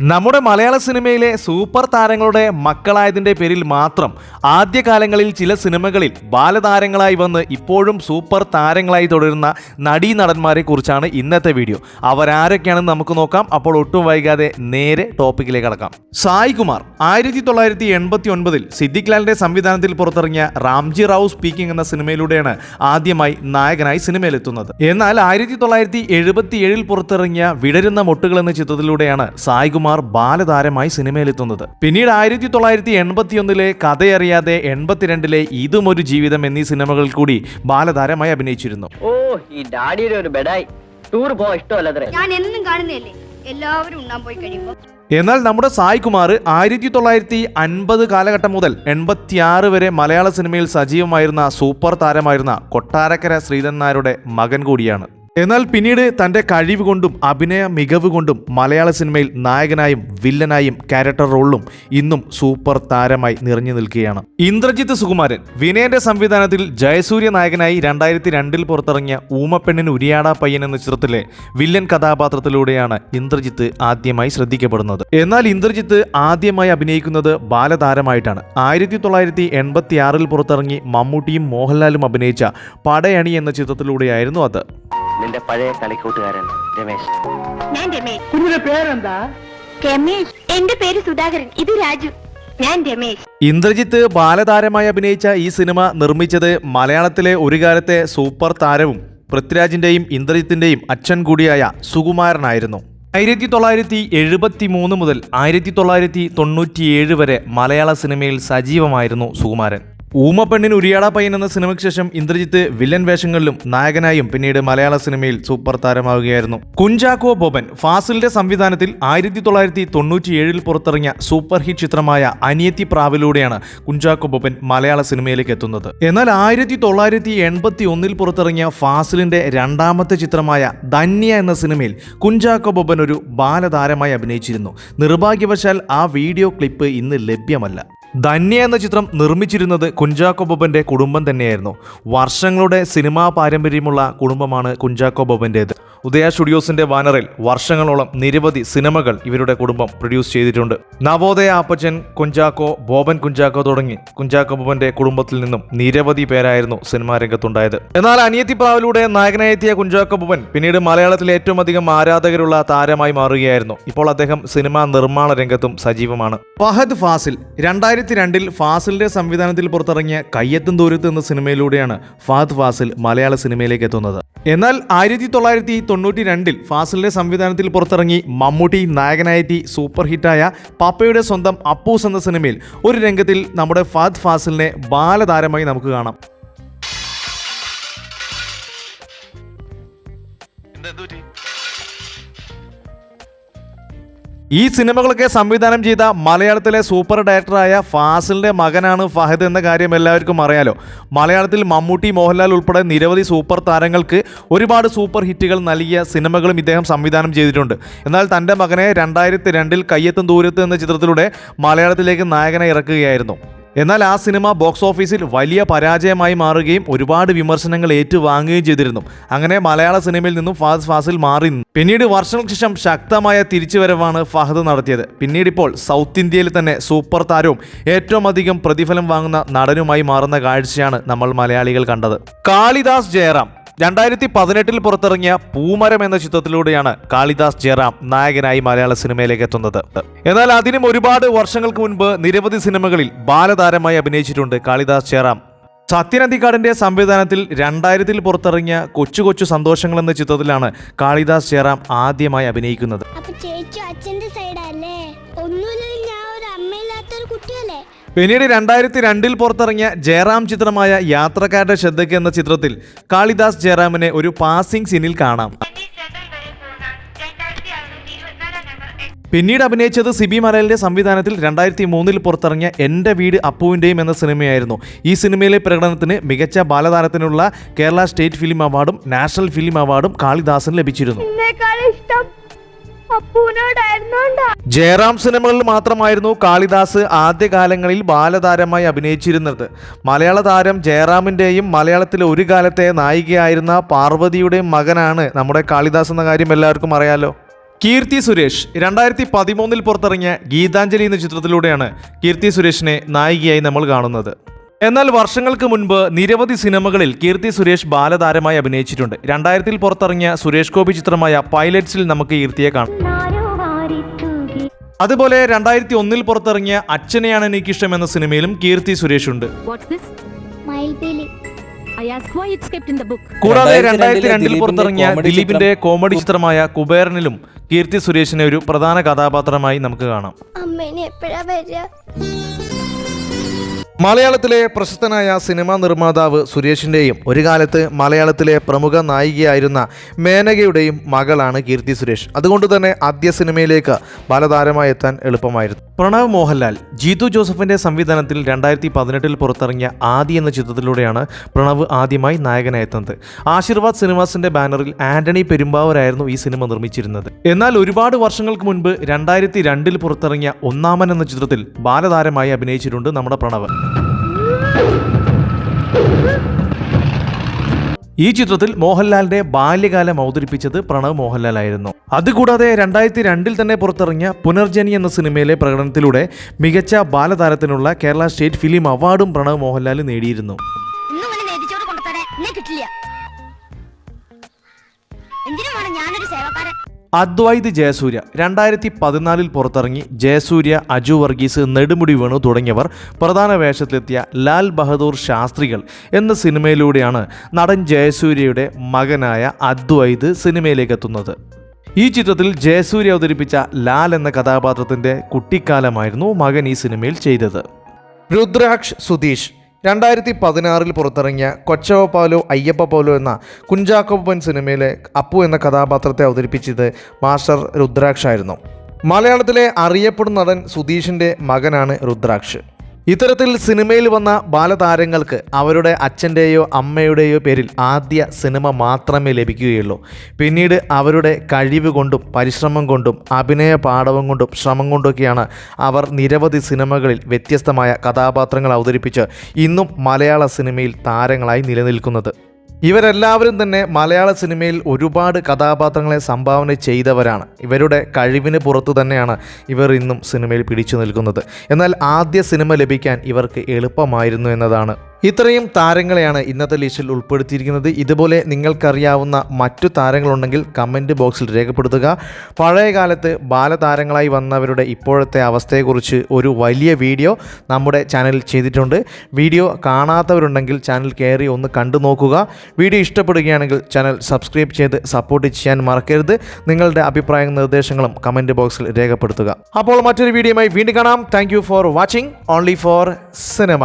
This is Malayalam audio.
നമ്മുടെ മലയാള സിനിമയിലെ സൂപ്പർ താരങ്ങളുടെ മക്കളായതിന്റെ പേരിൽ മാത്രം ആദ്യകാലങ്ങളിൽ ചില സിനിമകളിൽ ബാലതാരങ്ങളായി വന്ന് ഇപ്പോഴും സൂപ്പർ താരങ്ങളായി തുടരുന്ന നടീ നടന്മാരെ കുറിച്ചാണ് ഇന്നത്തെ വീഡിയോ. അവരാരൊക്കെയാണെന്ന് നമുക്ക് നോക്കാം. അപ്പോൾ ഒട്ടും വൈകാതെ നേരെ ടോപ്പിക്കിലേക്ക് കടക്കാം. സായ് കുമാർ ആയിരത്തി തൊള്ളായിരത്തി എൺപത്തി ഒൻപതിൽ സിദ്ദിഖ് ലാലിന്റെ സംവിധാനത്തിൽ പുറത്തിറങ്ങിയ റാംജി റാവു സ്പീക്കിംഗ് എന്ന സിനിമയിലൂടെയാണ് ആദ്യമായി നായകനായി സിനിമയിലെത്തുന്നത്. എന്നാൽ ആയിരത്തി തൊള്ളായിരത്തി എഴുപത്തി ഏഴിൽ പുറത്തിറങ്ങിയ വിടരുന്ന മൊട്ടുകൾ എന്ന ചിത്രത്തിലൂടെയാണ് സായ് കുമാർ ബാലതാരമായി സിനിമയിലെത്തുന്നത്. പിന്നീട് ആയിരത്തി തൊള്ളായിരത്തി എൺപത്തിയൊന്നിലെ കഥയറിയാതെ എൺപത്തിരണ്ടിലെ ഇതും ഒരു ജീവിതം എന്നീ സിനിമകളിൽ കൂടി ബാലതാരമായി അഭിനയിച്ചിരുന്നു. ഓ ഈ ഡാഡിയുടെ ഒരു ബെഡായി. ടൂർ ഞാൻ എന്നും കാണുന്നതല്ലേ? എല്ലാവരും ഉണ്ണാൻ പോയി കഴിയുമ്പോ. എന്നാൽ നമ്മുടെ സായ് കുമാർ ആയിരത്തി തൊള്ളായിരത്തി അൻപത് കാലഘട്ടം മുതൽ എൺപത്തിയാറ് വരെ മലയാള സിനിമയിൽ സജീവമായിരുന്ന സൂപ്പർ താരമായിരുന്ന കൊട്ടാരക്കര ശ്രീധൻ നായരുടെ മകൻ കൂടിയാണ്. എന്നാൽ പിന്നീട് തന്റെ കഴിവ് കൊണ്ടും അഭിനയ മികവ് കൊണ്ടും മലയാള സിനിമയിൽ നായകനായും വില്ലനായും ക്യാരക്ടർ റോളിലും ഇന്നും സൂപ്പർ താരമായി നിറഞ്ഞു നിൽക്കുകയാണ്. ഇന്ദ്രജിത്ത് സുകുമാരൻ വിനയന്റെ സംവിധാനത്തിൽ ജയസൂര്യ നായകനായി രണ്ടായിരത്തി രണ്ടിൽ പുറത്തിറങ്ങിയ ഊമപ്പെണ്ണിന് ഉരിയാടാ പയ്യൻ എന്ന ചിത്രത്തിലെ വില്ലൻ കഥാപാത്രത്തിലൂടെയാണ് ഇന്ദ്രജിത്ത് ആദ്യമായി ശ്രദ്ധിക്കപ്പെടുന്നത്. എന്നാൽ ഇന്ദ്രജിത്ത് ആദ്യമായി അഭിനയിക്കുന്നത് ബാലതാരമായിട്ടാണ്. ആയിരത്തി തൊള്ളായിരത്തി എൺപത്തി പുറത്തിറങ്ങി മമ്മൂട്ടിയും മോഹൻലാലും അഭിനയിച്ച പടയണി എന്ന ചിത്രത്തിലൂടെയായിരുന്നു അത്. നിന്റെ പഴയ കളിക്കൂട്ടുകാരൻ രമേശ്. ഞാൻ രമേശ്. കുഞ്ഞിന്റെ പേരെന്താ? രമേശ്. എന്റെ പേര് സുധാകരൻ. ഇത് രാജു. ഞാൻ രമേശ്. ഇന്ദ്രജിത്ത് ബാലതാരമായി അഭിനയിച്ച ഈ സിനിമ നിർമ്മിച്ചത് മലയാളത്തിലെ ഒരു കാലത്തെ സൂപ്പർ താരവും പൃഥ്വിരാജിന്റെയും ഇന്ദ്രജിത്തിന്റെയും അച്ഛൻ കൂടിയായ സുകുമാരനായിരുന്നു. ആയിരത്തി തൊള്ളായിരത്തി എഴുപത്തി മൂന്ന് മുതൽ ആയിരത്തി തൊള്ളായിരത്തി തൊണ്ണൂറ്റിയേഴ് വരെ മലയാള സിനിമയിൽ സജീവമായിരുന്നു സുകുമാരൻ. ഊമപ്പെണ്ണിന് ഉരിയാടാ പയ്യൻ എന്ന സിനിമയ്ക്ക് ശേഷം ഇന്ദ്രജിത്ത് വില്ലൻ വേഷങ്ങളിലും നായകനായും പിന്നീട് മലയാള സിനിമയിൽ സൂപ്പർ താരമാവുകയായിരുന്നു. കുഞ്ചാക്കോ ബോബൻ ഫാസിലിന്റെ സംവിധാനത്തിൽ ആയിരത്തി തൊള്ളായിരത്തി തൊണ്ണൂറ്റിയേഴിൽ പുറത്തിറങ്ങിയ സൂപ്പർ ഹിറ്റ് ചിത്രമായ അനിയത്തി പ്രാവിലൂടെയാണ് കുഞ്ചാക്കോ ബോബൻ മലയാള സിനിമയിലേക്ക് എത്തുന്നത്. എന്നാൽ ആയിരത്തി തൊള്ളായിരത്തി എൺപത്തി ഒന്നിൽ പുറത്തിറങ്ങിയ ഫാസിലിന്റെ രണ്ടാമത്തെ ചിത്രമായ ധന്യ എന്ന സിനിമയിൽ കുഞ്ചാക്കോ ബോബൻ ഒരു ബാലതാരമായി അഭിനയിച്ചിരുന്നു. നിർഭാഗ്യവശാൽ ആ വീഡിയോ ക്ലിപ്പ് ഇന്ന് ലഭ്യമല്ല. ധന്യ എന്ന ചിത്രം നിർമ്മിച്ചിരുന്നത് കുഞ്ചാക്കോ ബോബന്റെ കുടുംബം തന്നെയായിരുന്നു. വർഷങ്ങളുടെ സിനിമാ പാരമ്പര്യമുള്ള കുടുംബമാണ് കുഞ്ചാക്കോ ബോബന്റേത്. ഉദയ സ്റ്റുഡിയോസിന്റെ ബാനറിൽ വർഷങ്ങളോളം നിരവധി സിനിമകൾ ഇവരുടെ കുടുംബം പ്രൊഡ്യൂസ് ചെയ്തിട്ടുണ്ട്. നവോദയ അപ്പച്ചൻ കുഞ്ചാക്കോ ബോബൻ കുഞ്ചാക്കോ തുടങ്ങി കുഞ്ചാക്കോ ബോബന്റെ കുടുംബത്തിൽ നിന്നും നിരവധി പേരായിരുന്നു സിനിമാ രംഗത്തുണ്ടായത്. എന്നാൽ അനിയത്തി പ്രാവിലൂടെ നായകനായെത്തിയ കുഞ്ചാക്കോ ബോബൻ പിന്നീട് മലയാളത്തിലെ ഏറ്റവും അധികം ആരാധകരുള്ള താരമായി മാറുകയായിരുന്നു. ഇപ്പോൾ അദ്ദേഹം സിനിമാ നിർമ്മാണ രംഗത്തും സജീവമാണ്. ഫഹദ് ഫാസിൽ രണ്ടായിരത്തി രണ്ടിൽ ഫാസിലിന്റെ സംവിധാനത്തിൽ പുറത്തിറങ്ങിയ കയ്യെത്തും ദൂരത്ത് എന്ന സിനിമയിലൂടെയാണ് ഫഹദ് ഫാസിൽ മലയാള സിനിമയിലേക്ക് എത്തുന്നത്. എന്നാൽ ആയിരത്തി തൊള്ളായിരത്തി തൊണ്ണൂറ്റി രണ്ടിൽ ഫാസിലിന്റെ സംവിധാനത്തിൽ പുറത്തിറങ്ങി മമ്മൂട്ടി നായകനായെത്തി സൂപ്പർ ഹിറ്റായ പാപ്പയുടെ സ്വന്തം അപ്പൂസ് എന്ന സിനിമയിൽ ഒരു രംഗത്തിൽ നമ്മുടെ ഫഹദ് ഫാസിലിനെ ബാലതാരമായി നമുക്ക് കാണാം. ഈ സിനിമകളൊക്കെ സംവിധാനം ചെയ്ത മലയാളത്തിലെ സൂപ്പർ ഡയറക്ടറായ ഫാസിലിന്റെ മകനാണ് ഫഹദ് എന്ന കാര്യം എല്ലാവർക്കും അറിയാലോ. മലയാളത്തിൽ മമ്മൂട്ടി മോഹൻലാൽ ഉൾപ്പെടെ നിരവധി സൂപ്പർ താരങ്ങൾക്ക് ഒരുപാട് സൂപ്പർ ഹിറ്റുകൾ നൽകിയ സിനിമകളും ഇദ്ദേഹം സംവിധാനം ചെയ്തിട്ടുണ്ട്. എന്നാൽ തന്റെ മകനെ രണ്ടായിരത്തി രണ്ടിൽ കയ്യെത്തും ദൂരത്ത് എന്ന ചിത്രത്തിലൂടെ മലയാളത്തിലേക്ക് നായകനെ ഇറക്കുകയായിരുന്നു. എന്നാൽ ആ സിനിമ ബോക്സ് ഓഫീസിൽ വലിയ പരാജയമായി മാറുകയും ഒരുപാട് വിമർശനങ്ങൾ ഏറ്റുവാങ്ങുകയും ചെയ്തിരുന്നു. അങ്ങനെ മലയാള സിനിമയിൽ നിന്നും ഫാസ് ഫാസിൽ മാറി പിന്നീട് വർഷങ്ങൾക്ക് ശേഷം ശക്തമായ തിരിച്ചുവരവാണ് ഫഹദ് നടത്തിയത്. പിന്നീട് ഇപ്പോൾ സൗത്ത് ഇന്ത്യയിൽ തന്നെ സൂപ്പർ താരവും ഏറ്റവും അധികം പ്രതിഫലം വാങ്ങുന്ന നടനുമായി മാറുന്ന കാഴ്ചയാണ് നമ്മൾ മലയാളികൾ കണ്ടത്. കാളിദാസ് ജയറാം. രണ്ടായിരത്തി പതിനെട്ടിൽ പുറത്തിറങ്ങിയ പൂമരം എന്ന ചിത്രത്തിലൂടെയാണ് കാളിദാസ് ജയറാം നായകനായി മലയാള സിനിമയിലേക്ക് എത്തുന്നത്. എന്നാൽ അതിനും ഒരുപാട് വർഷങ്ങൾക്ക് മുൻപ് നിരവധി സിനിമകളിൽ ബാലതാരമായി അഭിനയിച്ചിട്ടുണ്ട് കാളിദാസ് ജയറാം. സത്യനന്ദിക്കാടിന്റെ സംവിധാനത്തിൽ രണ്ടായിരത്തിൽ പുറത്തിറങ്ങിയ കൊച്ചു കൊച്ചു സന്തോഷങ്ങൾ എന്ന ചിത്രത്തിലാണ് കാളിദാസ് ജയറാം ആദ്യമായി അഭിനയിക്കുന്നത്. പിന്നീട് രണ്ടായിരത്തി രണ്ടിൽ പുറത്തിറങ്ങിയ ജയറാം ചിത്രമായ യാത്രക്കാരുടെ ശ്രദ്ധയ്ക്ക് എന്ന ചിത്രത്തിൽ കാളിദാസ് ജയറാമിനെ ഒരു പാസിംഗ് സീനിൽ കാണാം. പിന്നീട് അഭിനയിച്ചത് സിബി മലയാളിന്റെ സംവിധാനത്തിൽ രണ്ടായിരത്തി മൂന്നിൽ പുറത്തിറങ്ങിയ എന്റെ വീട് അപ്പുവിന്റെയും എന്ന സിനിമയായിരുന്നു. ഈ സിനിമയിലെ പ്രകടനത്തിന് മികച്ച ബാലതാരത്തിനുള്ള കേരള സ്റ്റേറ്റ് ഫിലിം അവാർഡും നാഷണൽ ഫിലിം അവാർഡും കാളിദാസിന് ലഭിച്ചിരുന്നു. ജയറാം സിനിമകളിൽ മാത്രമായിരുന്നു കാളിദാസ് ആദ്യകാലങ്ങളിൽ ബാലതാരമായി അഭിനയിച്ചിരുന്നത്. മലയാള താരം ജയറാമിന്റെയും മലയാളത്തിലെ ഒരു കാലത്തെ നായികയായിരുന്ന പാർവതിയുടെയും മകനാണ് നമ്മുടെ കാളിദാസ് എന്ന കാര്യം എല്ലാവർക്കും അറിയാലോ. കീർത്തി സുരേഷ് രണ്ടായിരത്തി പതിമൂന്നിൽ പുറത്തിറങ്ങിയ ഗീതാഞ്ജലി എന്ന ചിത്രത്തിലൂടെയാണ് കീർത്തി സുരേഷിനെ നായികയായി നമ്മൾ കാണുന്നത്. എന്നാൽ വർഷങ്ങൾക്ക് മുൻപ് നിരവധി സിനിമകളിൽ കീർത്തി സുരേഷ് ബാലതാരമായി അഭിനയിച്ചിട്ടുണ്ട്. രണ്ടായിരത്തിൽ പുറത്തിറങ്ങിയ സുരേഷ് ഗോപി ചിത്രമായ പൈലറ്റ്സിൽ നമുക്ക് കീർത്തിയെ കാണാം. അതുപോലെ രണ്ടായിരത്തി ഒന്നിൽ പുറത്തിറങ്ങിയ അച്ഛനെയാണ് എനിക്കിഷ്ടം എന്ന സിനിമയിലും കീർത്തി സുരേഷ് ഉണ്ട്. കൂടാതെ രണ്ടായിരത്തി രണ്ടിൽ പുറത്തിറങ്ങിയ ദിലീപിന്റെ കോമഡി ചിത്രമായ കുബേരനിലും കീർത്തി സുരേഷിനെ ഒരു പ്രധാന കഥാപാത്രമായി നമുക്ക് കാണാം. മലയാളത്തിലെ പ്രശസ്തനായ സിനിമാ നിർമ്മാതാവ് സുരേഷിന്റെയും ഒരു കാലത്ത് മലയാളത്തിലെ പ്രമുഖ നായികയായിരുന്ന മേനകയുടെയും മകളാണ് കീർത്തി സുരേഷ്. അതുകൊണ്ട് തന്നെ ആദ്യ സിനിമയിലേക്ക് ബാലതാരമായി എത്താൻ എളുപ്പമായിരുന്നു. പ്രണവ് മോഹൻലാൽ ജീതു ജോസഫിന്റെ സംവിധാനത്തിൽ രണ്ടായിരത്തി പതിനെട്ടിൽ പുറത്തിറങ്ങിയ ആദി എന്ന ചിത്രത്തിലൂടെയാണ് പ്രണവ് ആദ്യമായി നായകനായെത്തുന്നത്. ആശീർവാദ് സിനിമാസിന്റെ ബാനറിൽ ആന്റണി പെരുമ്പാവൂരായിരുന്നു ഈ സിനിമ നിർമ്മിച്ചിരുന്നത്. എന്നാൽ ഒരുപാട് വർഷങ്ങൾക്ക് മുൻപ് രണ്ടായിരത്തി രണ്ടിൽ പുറത്തിറങ്ങിയ ഒന്നാമൻ എന്ന ചിത്രത്തിൽ ബാലതാരമായി അഭിനയിച്ചിട്ടുണ്ട് നമ്മുടെ പ്രണവ്. ഈ ചിത്രത്തിൽ മോഹൻലാലിന്റെ ബാല്യകാലം അവതരിപ്പിച്ചത് പ്രണവ് മോഹൻലാൽ ആയിരുന്നു. അതുകൂടാതെ രണ്ടായിരത്തി രണ്ടിൽ തന്നെ പുറത്തിറങ്ങിയ പുനർജനി എന്ന സിനിമയിലെ പ്രകടനത്തിലൂടെ മികച്ച ബാലതാരത്തിനുള്ള കേരള സ്റ്റേറ്റ് ഫിലിം അവാർഡും പ്രണവ് മോഹൻലാൽ നേടിയിരുന്നു. ഞാനൊരു സേവക്കാരൻ? അദ്വൈത് ജയസൂര്യ രണ്ടായിരത്തി പതിനാലിൽ പുറത്തിറങ്ങി ജയസൂര്യ അജു വർഗീസ് നെടുമുടി വേണു തുടങ്ങിയവർ പ്രധാന വേഷത്തിലെത്തിയ ലാൽ ബഹദൂർ ശാസ്ത്രികൾ എന്ന സിനിമയിലൂടെയാണ് നടൻ ജയസൂര്യയുടെ മകനായ അദ്വൈത് സിനിമയിലേക്ക് എത്തുന്നത് ഈ ചിത്രത്തിൽ ജയസൂര്യ അവതരിപ്പിച്ച ലാൽ എന്ന കഥാപാത്രത്തിന്റെ കുട്ടിക്കാലമായിരുന്നു മകൻ ഈ സിനിമയിൽ ചെയ്തത്. രുദ്രാക്ഷ് സുധീഷ് രണ്ടായിരത്തി പതിനാറിൽ പുറത്തിറങ്ങിയ കൊച്ചവ പൗലോ അയ്യപ്പ പോലോ എന്ന കുഞ്ചാക്കോപ്പൻ സിനിമയിലെ അപ്പു എന്ന കഥാപാത്രത്തെ അവതരിപ്പിച്ചത് മാസ്റ്റർ രുദ്രാക്ഷായിരുന്നു. മലയാളത്തിലെ അറിയപ്പെടുന്ന നടൻ സുധീഷിന്റെ മകനാണ് രുദ്രാക്ഷ്. ഇത്തരത്തിൽ സിനിമയിൽ വന്ന ബാലതാരങ്ങൾക്ക് അവരുടെ അച്ഛന്റെയോ അമ്മയുടെയോ പേരിൽ ആദ്യ സിനിമ മാത്രമേ ലഭിക്കുകയുള്ളൂ. പിന്നീട് അവരുടെ കഴിവ് കൊണ്ടും പരിശ്രമം കൊണ്ടും അഭിനയ പാഠവും കൊണ്ടും ശ്രമം കൊണ്ടൊക്കെയാണ് അവർ നിരവധി സിനിമകളിൽ വ്യത്യസ്തമായ കഥാപാത്രങ്ങൾ അവതരിപ്പിച്ച് ഇന്നും മലയാള സിനിമയിൽ താരങ്ങളായി നിലനിൽക്കുന്നത്. ഇവരെല്ലാവരും തന്നെ മലയാള സിനിമയിൽ ഒരുപാട് കഥാപാത്രങ്ങളെ സംഭാവന ചെയ്തവരാണ്. ഇവരുടെ കഴിവിന് പുറത്തു തന്നെയാണ് ഇവർ ഇന്നും സിനിമയിൽ പിടിച്ചു നിൽക്കുന്നത്. എന്നാൽ ആദ്യ സിനിമ ലഭിക്കാൻ ഇവർക്ക് എളുപ്പമായിരുന്നു എന്നതാണ് ഇത്രയും താരങ്ങളെയാണ് ഇന്നത്തെ ലിസ്റ്റിൽ ഉൾപ്പെടുത്തിയിരിക്കുന്നത്. ഇതുപോലെ നിങ്ങൾക്കറിയാവുന്ന മറ്റു താരങ്ങളുണ്ടെങ്കിൽ കമന്റ് ബോക്സിൽ രേഖപ്പെടുത്തുക. പഴയ കാലത്ത് ബാലതാരങ്ങളായി വന്നവരുടെ ഇപ്പോഴത്തെ അവസ്ഥയെക്കുറിച്ച് ഒരു വലിയ വീഡിയോ നമ്മുടെ ചാനലിൽ ചെയ്തിട്ടുണ്ട്. വീഡിയോ കാണാത്തവരുണ്ടെങ്കിൽ ചാനൽ കയറി ഒന്ന് കണ്ടു നോക്കുക. വീഡിയോ ഇഷ്ടപ്പെടുകയാണെങ്കിൽ ചാനൽ സബ്സ്ക്രൈബ് ചെയ്ത് സപ്പോർട്ട് ചെയ്യാൻ മറക്കരുത്. നിങ്ങളുടെ അഭിപ്രായങ്ങളും നിർദ്ദേശങ്ങളും കമന്റ് ബോക്സിൽ രേഖപ്പെടുത്തുക. അപ്പോൾ മറ്റൊരു വീഡിയോയുമായി വീണ്ടും കാണാം. Thank for watching only for cinema